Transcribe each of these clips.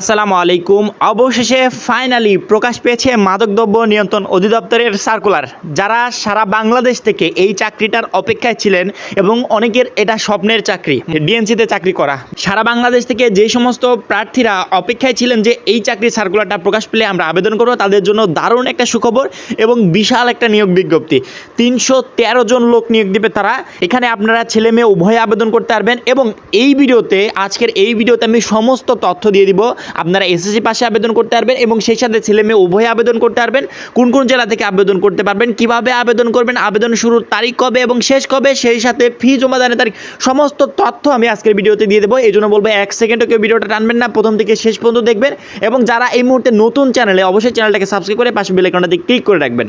আসসালামু আলাইকুম। অবশেষে ফাইনালি প্রকাশ পেয়েছে মাদকদ্রব্য নিয়ন্ত্রণ অধিদপ্তরের সার্কুলার যারা সারা বাংলাদেশ থেকে এই চাকরিটার অপেক্ষায় ছিলেন এবং অনেকের এটা স্বপ্নের চাকরি, ডিএনসিতে চাকরি করা। সারা বাংলাদেশ থেকে যে সমস্ত প্রার্থীরা অপেক্ষায় ছিলেন যে এই চাকরির সার্কুলারটা প্রকাশ পেলে আমরা আবেদন করব, তাদের জন্য দারুণ একটা সুখবর এবং বিশাল একটা নিয়োগ বিজ্ঞপ্তি। তিনশো তেরো জন লোক নিয়োগ দিবে তারা। এখানে আপনারা ছেলে মেয়ে উভয়ে আবেদন করতে পারবেন এবং এই ভিডিওতে, আজকের এই ভিডিওতে আমি সমস্ত তথ্য দিয়ে দিব। আপনারা এসএসসি পাশে আবেদন করতে পারবেন এবং সেই সাথে ছেলে মেয়ে উভয়ে আবেদন করতে পারবেন। কোন কোন জেলা থেকে আবেদন করতে পারবেন, কীভাবে আবেদন করবেন, আবেদন শুরুর তারিখ কবে এবং শেষ কবে, সেই সাথে ফি জমা দানের তারিখ, সমস্ত তথ্য আমি আজকের ভিডিওতে দিয়ে দেবো। এই জন্য বলব এক সেকেন্ডও কেউ ভিডিওটা টানবেন না, প্রথম থেকে শেষ পর্যন্ত দেখবেন এবং যারা এই মুহূর্তে নতুন চ্যানেলে, অবশ্যই চ্যানেলটাকে সাবস্ক্রাইব করে পাশে বেলাইকনটাতে ক্লিক করে রাখবেন।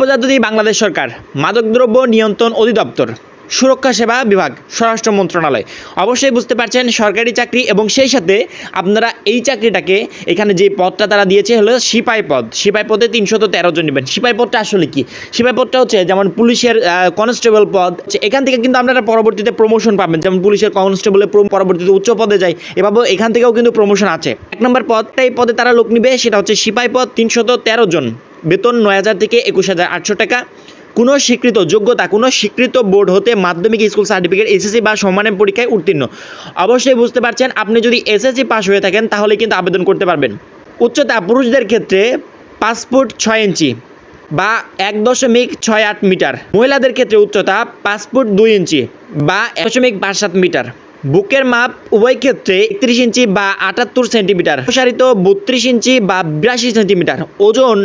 প্রজাতি বাংলাদেশ সরকার, মাদকদ্রব্য নিয়ন্ত্রণ অধিদপ্তর। সুরক্ষা সেবা বিভাগ, স্বরাষ্ট্র মন্ত্রণালয়। অবশ্যই বুঝতে পারছেন, সরকারি চাকরি এবং সেই সাথে আপনারা এই চাকরিটাকে এখানে যে পদটা তারা দিয়েছে হলো সিপাই পদ। সিপাই পদে তিনশত তেরো জন নেবেন। সিপাই পদটা আসলে কি? সিপাই পদটা হচ্ছে যেমন পুলিশের কনস্টেবল পদ। এখান থেকে কিন্তু আপনারা পরবর্তীতে প্রমোশন পাবেন। যেমন পুলিশের কনস্টেবলের পরবর্তীতে উচ্চ পদে যায়। এভাবে এখান থেকেও কিন্তু প্রমোশন আছে। এক নম্বর পদটা পদে তারা লোক নিবে, সেটা হচ্ছে সিপাই পদ, তিনশত তেরো জন। বেতন নয় হাজার থেকে একুশ হাজার আটশো টাকা। কোনো স্বীকৃত যোগ্যতা, কোনো স্বীকৃত বোর্ড হতে মাধ্যমিক স্কুল সার্টিফিকেট, এসএসসি বা সমানের পরীক্ষায় উত্তীর্ণ। অবশ্যই বুঝতে পারছেন, আপনি যদি এসএসসি পাস হয়ে থাকেন, তাহলে কিন্তু আবেদন করতে পারবেন। উচ্চতা পুরুষদের ক্ষেত্রে ফুট ছয় ইঞ্চি বা এক দশমিক ছয় আট মিটার। মহিলাদের ক্ষেত্রে উচ্চতা ফুট দুই ইঞ্চি বা এক দশমিক পাঁচ সাত মিটার। বুকের মাপ উভয় ক্ষেত্রে একত্রিশ ইঞ্চি বা আটাত্তর সেন্টিমিটার। প্রসারিত বত্রিশ ইঞ্চি বা বিরাশি সেন্টিমিটার। ওজন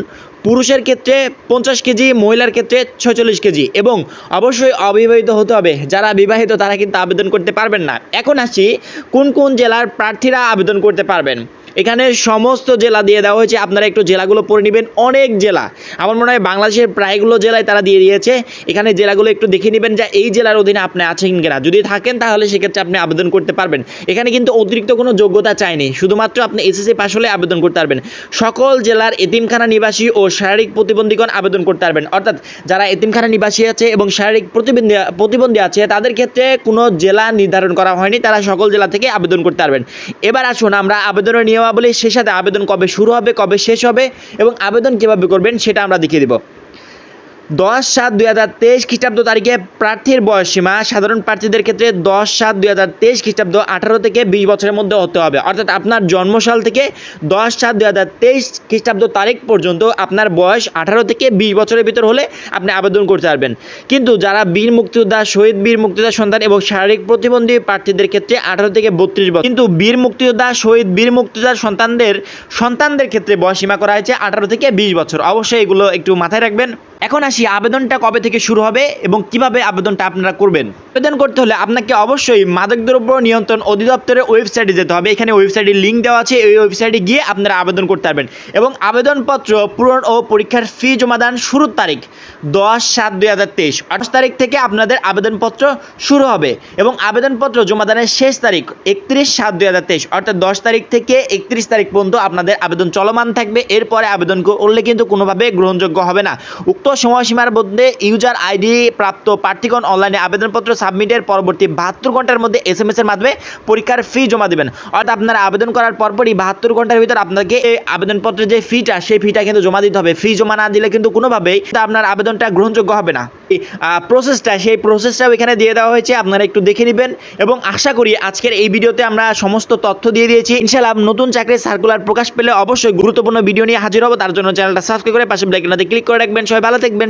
পুরুষের ক্ষেত্রে পঞ্চাশ কেজি, মহিলার ক্ষেত্রে ছয়চল্লিশ কেজি এবং অবশ্যই অবিবাহিত হতে হবে। যারা বিবাহিত, তারা কিন্তু আবেদন করতে পারবেন না। এখন আসি, কোন কোন জেলার প্রার্থীরা আবেদন করতে পারবেন? এখানে সমস্ত জেলা দিয়ে দেওয়া হয়েছে। আপনারা একটু জেলাগুলো পড়ে নেবেন। অনেক জেলা। আমার মনে হয় বাংলাদেশের প্রায়গুলো জেলায় তারা দিয়ে দিয়েছে। এখানে জেলাগুলো একটু দেখে নেবেন যে এই জেলার অধীনে আপনি আছেন কিনা। যদি থাকেন তাহলে সেক্ষেত্রে আপনি আবেদন করতে পারবেন। এখানে কিন্তু অতিরিক্ত কোনো যোগ্যতা চায়নি শুধুমাত্র আপনি এসএসসি পাস হলে আবেদন করতে পারবেন। সকল জেলার এতিমখানা নিবাসী ও শারীরিক প্রতিবন্ধীগণ আবেদন করতে পারবেন। অর্থাৎ যারা এতিমখানা নিবাসী আছে এবং শারীরিক প্রতিবন্ধী প্রতিবন্ধী আছে, তাদের ক্ষেত্রে কোনো জেলা নির্ধারণ করা হয়নি। তারা সকল জেলা থেকে আবেদন করতে পারবেন। এবার আসুন, আমরা আবেদনের নিয়মাবলী সেই সাথে আবেদন কবে শুরু হবে, কবে শেষ হবে এবং আবেদন কীভাবে করবেন সেটা আমরা দেখিয়ে দেবো। দশ সাত দুই হাজার তেইশ খ্রিস্টাব্দ তারিখে প্রার্থীর বয়সসীমা। সাধারণ প্রার্থীদের ক্ষেত্রে দশ সাত দুই হাজার তেইশ খ্রিস্টাব্দ আঠারো থেকে বিশ বছরের মধ্যে হতে হবে। অর্থাৎ আপনার জন্মসাল থেকে দশ সাত দুই হাজার তেইশ খ্রিস্টাব্দ তারিখ পর্যন্ত আপনার বয়স আঠারো থেকে বিশ বছরের ভিতর হলে আপনি আবেদন করতে পারবেন। কিন্তু যারা বীর মুক্তিযোদ্ধা, শহীদ বীর মুক্তিযোদ্ধা সন্তান এবং শারীরিক প্রতিবন্ধী প্রার্থীদের ক্ষেত্রে আঠারো থেকে বত্রিশ বছর। কিন্তু বীর মুক্তিযোদ্ধা, শহীদ বীর মুক্তিযোদ্ধার সন্তানদের সন্তানদের ক্ষেত্রে বয়সীমা করা হয়েছে আঠারো থেকে বিশ বছর। অবশ্যই এগুলো একটু মাথায় রাখবেন। এখন আসি আবেদনটা কবে থেকে শুরু হবে এবং কীভাবে আবেদনটা আপনারা করবেন? আবেদন করতে হলে আপনাকে অবশ্যই মাদকদ্রব্য নিয়ন্ত্রণ অধিদপ্তরের ওয়েবসাইটে যেতে হবে। এখানে ওয়েবসাইটের লিঙ্ক দেওয়া আছে। এই ওয়েবসাইটে গিয়ে আপনারা আবেদন করতে পারবেন। এবং আবেদনপত্র পূরণ ও পরীক্ষার ফি জমাদান শুরুর তারিখ দশ সাত দুই হাজার তেইশ। আঠাশ তারিখ থেকে আপনাদের আবেদনপত্র শুরু হবে এবং আবেদনপত্র জমাদানের শেষ তারিখ একত্রিশ সাত দুই হাজার তেইশ। অর্থাৎ দশ তারিখ থেকে একত্রিশ তারিখ পর্যন্ত আপনাদের আবেদন চলমান থাকবে। এরপরে আবেদন করলে কিন্তু কোনোভাবে গ্রহণযোগ্য হবে না। উক্ত সময়সীমার মধ্যে ইউজার আইডি প্রাপ্ত প্রার্থীগণ অনলাইনে আবেদনপত্র সাবমিটের পরবর্তী বাহাত্তর ঘণ্টার মধ্যে এস এম এর মাধ্যমে পরীক্ষার ফি জমা দেবেন। অর্থাৎ আপনারা আবেদন করার পরপরই বাহাত্তর ঘণ্টার ভিতর আপনাকে এই আবেদনপত্রের যে ফিটা সেই ফিটা কিন্তু জমা দিতে হবে। ফি জমা না দিলে কিন্তু কোনোভাবেই আপনার আবেদনটা গ্রহণযোগ্য হবে না। প্রসেসটা সেই প্রসেসটাও এখানে দিয়ে দেওয়া হয়েছে, আপনারা একটু দেখে নেবেন এবং আশা করি আজকের এই ভিডিওতে আমরা সমস্ত তথ্য দিয়ে দিয়েছি। ইনশাআল্লাহ নতুন চাকরির সার্কুলার প্রকাশ পেলে অবশ্যই গুরুত্বপূর্ণ ভিডিও নিয়ে হাজির হব। তার জন্য চ্যানেলটা সাবস্ক্রাইব করে পাশে ব্ল্যাক ক্লিক করে রাখবেন। সবাই ভালো থাকবেন